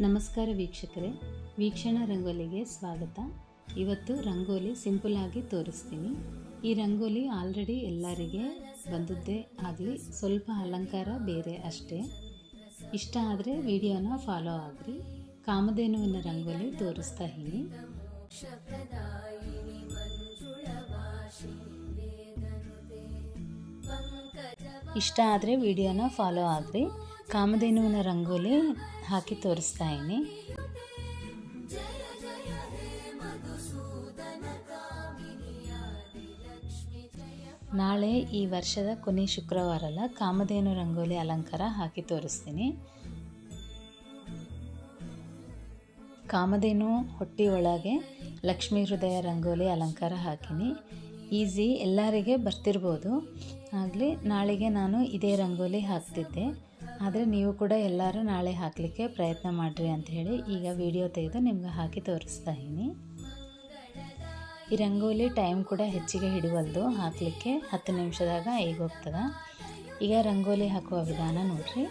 ನಮಸ್ಕಾರ ವೀಕ್ಷಕರೇ ವೀಕ್ಷಣ ರಂಗೋಲಿಗೆ ಸ್ವಾಗತ. ಇವತ್ತು ರಂಗೋಲಿ ಸಿಂಪಲ್ ಆಗಿ ತೋರಿಸ್ತೀನಿ. ಈ ರಂಗೋಲಿ ಆಲ್ರೆಡಿ ಎಲ್ಲರಿಗೆ ಬಂದದ್ದೇ ಆಗಲಿ ಸ್ವಲ್ಪ ಅಲಂಕಾರ ಬೇರೆ ಅಷ್ಟೇ. ಇಷ್ಟ ಆದರೆ ವಿಡಿಯೋನ ಫಾಲೋ ಆಗಿರಿ. ಕಾಮಧೇನುವಿನ ರಂಗೋಲಿ ತೋರಿಸ್ತಾ ಇದ್ದೀನಿ. ಇಷ್ಟ ಆದರೆ ವಿಡಿಯೋನ ಫಾಲೋ ಆಗಿರಿ. ಕಾಮಧೇನುವಿನ ರಂಗೋಲಿ ಹಾಕಿ ತೋರಿಸ್ತಾ ಇದ್ದೀನಿ. ನಾಳೆ ಈ ವರ್ಷದ ಕೊನೆ ಶುಕ್ರವಾರ ಅಲ್ಲ, ಕಾಮಧೇನು ರಂಗೋಲಿ ಅಲಂಕಾರ ಹಾಕಿ ತೋರಿಸ್ತೀನಿ. ಕಾಮಧೇನು ಹೊಟ್ಟಿ ಒಳಗೆ ಲಕ್ಷ್ಮೀ ಹೃದಯ ರಂಗೋಲಿ ಅಲಂಕಾರ ಹಾಕಿನಿ. ಈಸಿ ಎಲ್ಲರಿಗೆ ಬರ್ತಿರ್ಬೋದು. ಆಗಲಿ ನಾಳೆಗೆ ನಾನು ಇದೇ ರಂಗೋಲಿ ಹಾಕ್ತಿದ್ದೆ. ಆದರೆ ನೀವು ಕೂಡ ಎಲ್ಲರೂ ನಾಳೆ ಹಾಕಲಿಕ್ಕೆ ಪ್ರಯತ್ನ ಮಾಡಿರಿ ಅಂತ ಹೇಳಿ ಈಗ ವಿಡಿಯೋ ತೆಗೆದು ನಿಮ್ಗೆ ಹಾಕಿ ತೋರಿಸ್ತಾ ಇದ್ದೀನಿ. ಈ ರಂಗೋಲಿ ಟೈಮ್ ಕೂಡ ಹೆಚ್ಚಿಗೆ ಹಿಡಿವಲ್ದು. ಹಾಕಲಿಕ್ಕೆ ಹತ್ತು ನಿಮಿಷದಾಗ ಈಗ ಹೋಗ್ತದ? ಈಗ ರಂಗೋಲಿ ಹಾಕುವ ವಿಧಾನ ನೋಡ್ರಿ.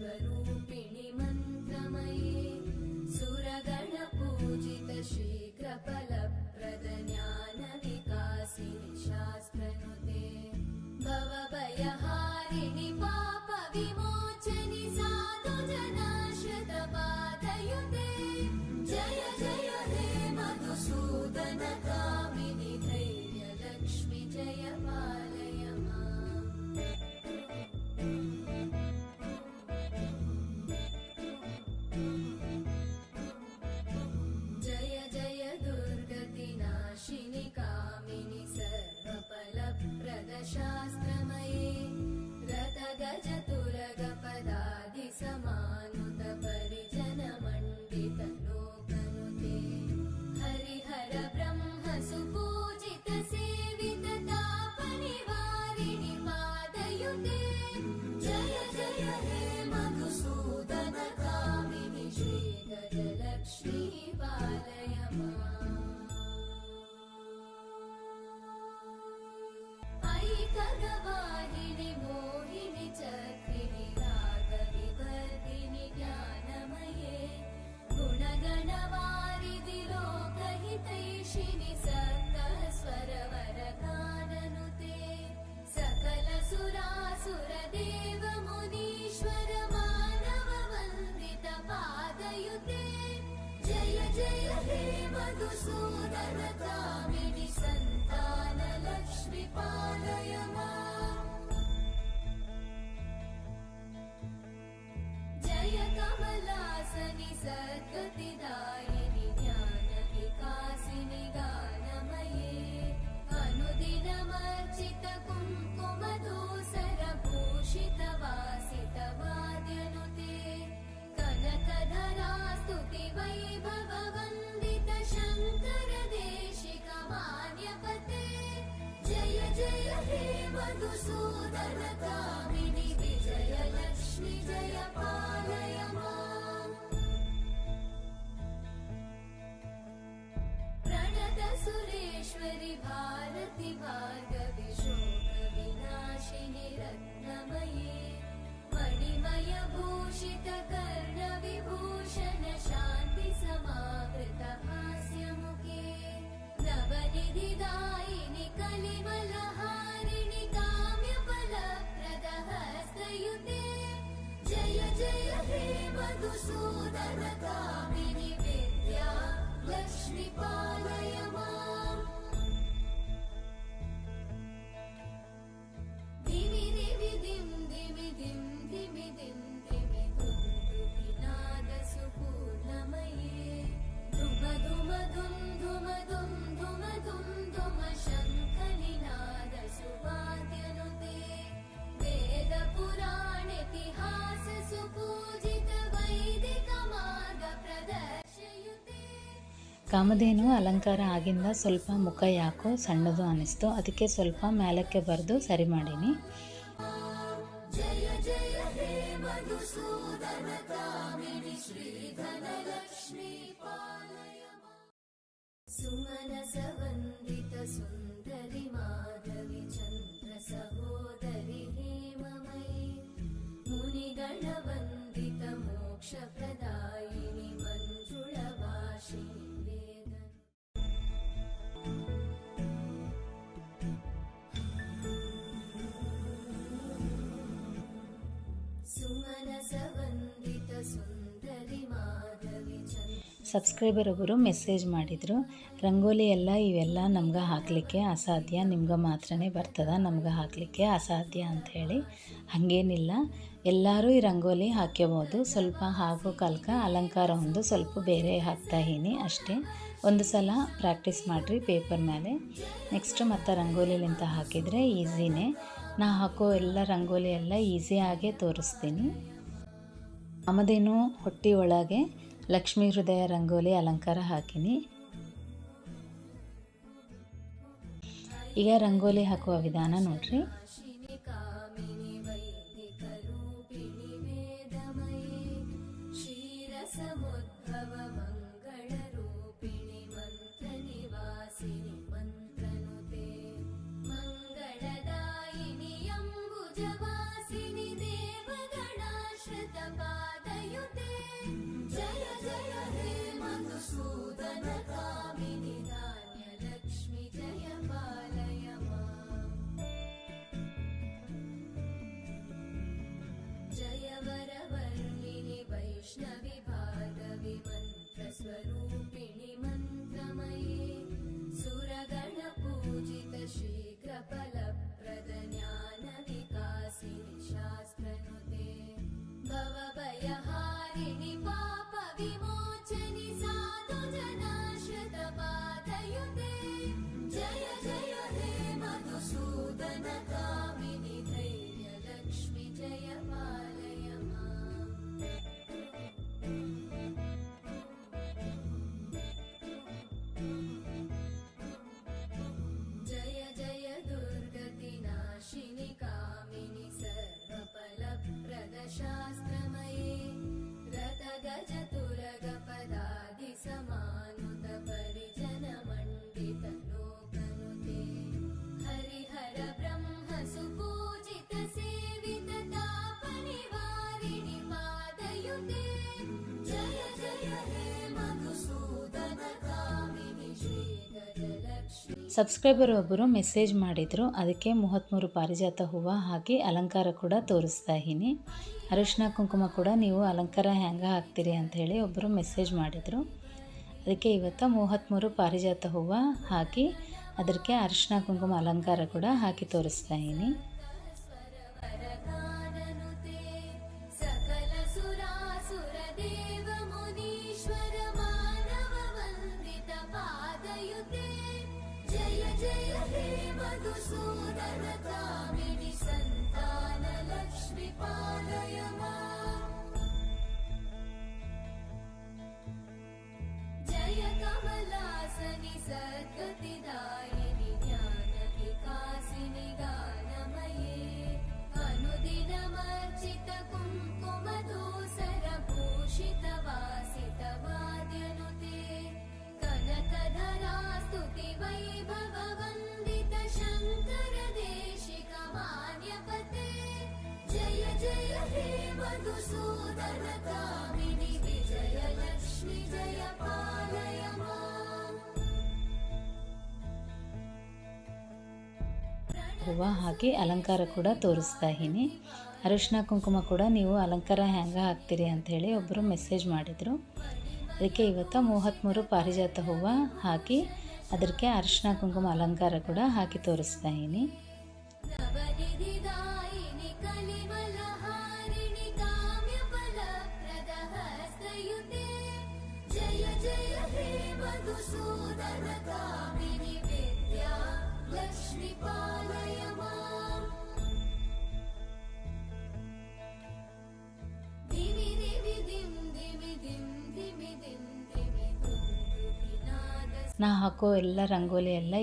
स्वरूपिणि मन्त्रमये सुरगणपूजितशीघ्रफल भूषित कर्ण विभूषण शान्ति कलिमलहारिणि काम्यमल जय जय हे मधुसूदनतापिनि विद्या। यश्रीपादय ಕಾಮಧೇನು ಅಲಂಕಾರ ಆಗಿಂದ ಸ್ವಲ್ಪ ಮುಖ ಯಾಕೋ ಸಣ್ಣದು ಅನ್ನಿಸ್ತು ಅದಕ್ಕೆ ಸ್ವಲ್ಪ ಮೇಲಕ್ಕೆ ಬರೆದು ಸರಿ ಮಾಡೀನಿ. ಸುಮನ ಸುಂದರಿ ಸಬ್ಸ್ಕ್ರೈಬರ್ ಒಬ್ಬರು ಮೆಸೇಜ್ ಮಾಡಿದರು, ರಂಗೋಲಿ ಎಲ್ಲ ಇವೆಲ್ಲ ನಮ್ಗೆ ಹಾಕಲಿಕ್ಕೆ ಅಸಾಧ್ಯ, ನಿಮ್ಗೆ ಮಾತ್ರನೇ ಬರ್ತದ, ನಮ್ಗೆ ಹಾಕಲಿಕ್ಕೆ ಅಸಾಧ್ಯ ಅಂಥೇಳಿ ಹಾಗೇನಿಲ್ಲ. ಎಲ್ಲರೂ ಈ ರಂಗೋಲಿ ಹಾಕ್ಯಬೋದು. ಸ್ವಲ್ಪ ಹಾಕೋ ಕಾಲಕ, ಅಲಂಕಾರ ಒಂದು ಸ್ವಲ್ಪ ಬೇರೆ ಹಾಕ್ತಾ ಇದೀನಿ ಅಷ್ಟೇ. ಒಂದು ಸಲ ಪ್ರಾಕ್ಟೀಸ್ ಮಾಡಿರಿ ಪೇಪರ್ ಮೇಲೆ ನೆಕ್ಸ್ಟ್ ಮತ್ತು ರಂಗೋಲಿಲಿಂತ ಹಾಕಿದರೆ ಈಸಿನೇ. ನಾ ಹಾಕೋ ಎಲ್ಲ ರಂಗೋಲಿ ಎಲ್ಲ ಈಸಿಯಾಗೇ ತೋರಿಸ್ತೀನಿ. ಆಮದೇನು ಹೊಟ್ಟಿ ಒಳಗೆ ಲಕ್ಷ್ಮೀ ಹೃದಯ ರಂಗೋಲಿ ಅಲಂಕಾರ ಹಾಕಿನಿ. ಈಗ ರಂಗೋಲಿ ಹಾಕುವ ವಿಧಾನ ನೋಡ್ರಿ. Jesús. ಸಬ್ಸ್ಕ್ರೈಬರ್ ಒಬ್ಬರು ಮೆಸೇಜ್ ಮಾಡಿದರು, ಅದಕ್ಕೆ ಮೂವತ್ತ್ಮೂರು ಪಾರಿಜಾತ ಹೂವು ಹಾಕಿ ಅಲಂಕಾರ ಕೂಡ ತೋರಿಸ್ತಾ ಇದ್ದೀನಿ. ಅರಿಶಿನ ಕುಂಕುಮ ಕೂಡ ನೀವು ಅಲಂಕಾರ ಹ್ಯಾಂಗ ಹಾಕ್ತೀರಿ ಅಂಥೇಳಿ ಒಬ್ಬರು ಮೆಸೇಜ್ ಮಾಡಿದರು. ಅದಕ್ಕೆ ಇವತ್ತು ಮೂವತ್ತ್ಮೂರು ಪಾರಿಜಾತ ಹೂವು ಹಾಕಿ ಅದಕ್ಕೆ ಅರಿಶಿನ ಕುಂಕುಮ ಅಲಂಕಾರ ಕೂಡ ಹಾಕಿ ತೋರಿಸ್ತಾ ಇದ್ದೀನಿ. ಸಕಲ ದೇವ ीपादय जय कमलासनि सद्गतिदायिनि ज्ञाननिकासिनि गानमये अनुदिनमर्जित कुङ्कुमदोसरभूषितवान् कनकधरा स्तुति वैभववन्दित शङ्कर देशिकमान्यपते जय जय हे मधुसूदन कामिनि विजय लक्ष्मि जय पालय माम् ಹೂವು ಹಾಕಿ ಅಲಂಕಾರ ಕೂಡ ತೋರಿಸ್ತಾ ಇದ್ದೀನಿ ಅರಿಶಿನ ಕುಂಕುಮ ಕೂಡ ನೀವು ಅಲಂಕಾರ ಹೆಂಗೆ ಹಾಕ್ತೀರಿ ಅಂಥೇಳಿ ಒಬ್ಬರು ಮೆಸೇಜ್ ಮಾಡಿದರು ಅದಕ್ಕೆ ಇವತ್ತು ಮೂವತ್ತ್ಮೂರು ಪಾರಿಜಾತ ಹೂವು ಹಾಕಿ ಅದಕ್ಕೆ ಅರಿಶಿನ ಕುಂಕುಮ, ಅಲಂಕಾರ ಕೂಡ ಹಾಕಿ ತೋರಿಸ್ತಾ ಇದ್ದೀನಿ. ಜಯ ಜಯ ನಾ ಹಾಕೋ ಎಲ್ಲ ರಂಗೋಲಿ ಎಲ್ಲ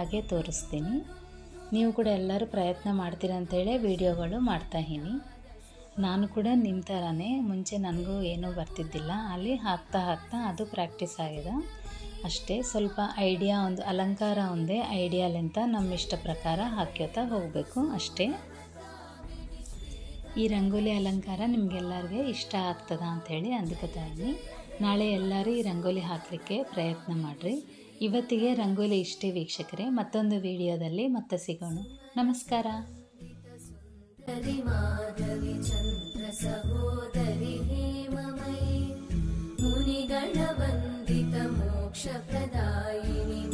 ಆಗೇ ತೋರಿಸ್ತೀನಿ. ನೀವು ಕೂಡ ಎಲ್ಲರೂ ಪ್ರಯತ್ನ ಮಾಡ್ತೀರ ಅಂತೇಳಿ ವಿಡಿಯೋಗಳು ಮಾಡ್ತಾ ಇದ್ದೀನಿ. ನಾನು ಕೂಡ ನಿಮ್ಮ ಥರನೇ ಮುಂಚೆ ನನಗೂ ಏನೂ ಬರ್ತಿದ್ದಿಲ್ಲ. ಅಲ್ಲಿ ಹಾಕ್ತಾ ಹಾಕ್ತಾ ಅದು ಪ್ರಾಕ್ಟೀಸ್ ಆಗಿದೆ. ಅಷ್ಟೇ ಸ್ವಲ್ಪ ಐಡಿಯಾ ಒಂದು ಅಲಂಕಾರ ಒಂದೇ ಐಡಿಯಾಲಿಂತ ನಮ್ಮ ಇಷ್ಟ ಪ್ರಕಾರ ಹಾಕ್ಯೋತಾ ಹೋಗಬೇಕು ಅಷ್ಟೇ. ಈ ರಂಗೋಲಿ ಅಲಂಕಾರ ನಿಮಗೆಲ್ಲರಿಗೆ ಇಷ್ಟ ಆಗ್ತದ ಅಂಥೇಳಿ ಅಂದ್ಕೋತಾ ಇದ್ದೀನಿ. ನಾಳೆ ಎಲ್ಲರೂ ಈ ರಂಗೋಲಿ ಹಾಕಲಿಕ್ಕೆ ಪ್ರಯತ್ನ ಮಾಡಿರಿ. ಇವತ್ತಿಗೆ ರಂಗೋಲಿ ಇಷ್ಟೇ ವೀಕ್ಷಕರೇ, ಮತ್ತೊಂದು ವಿಡಿಯೋದಲ್ಲಿ ಮತ್ತೆ ಸಿಗೋಣ. ನಮಸ್ಕಾರ. ಮಾಧವಿ, ಚಂದ್ರ ಸಹೋದರಿ, ಹೇಮಮಯಿ, ಮುನಿಗಳ ವಂದಿತ ಮೋಕ್ಷ ಪ್ರದಾಯಿನಿ.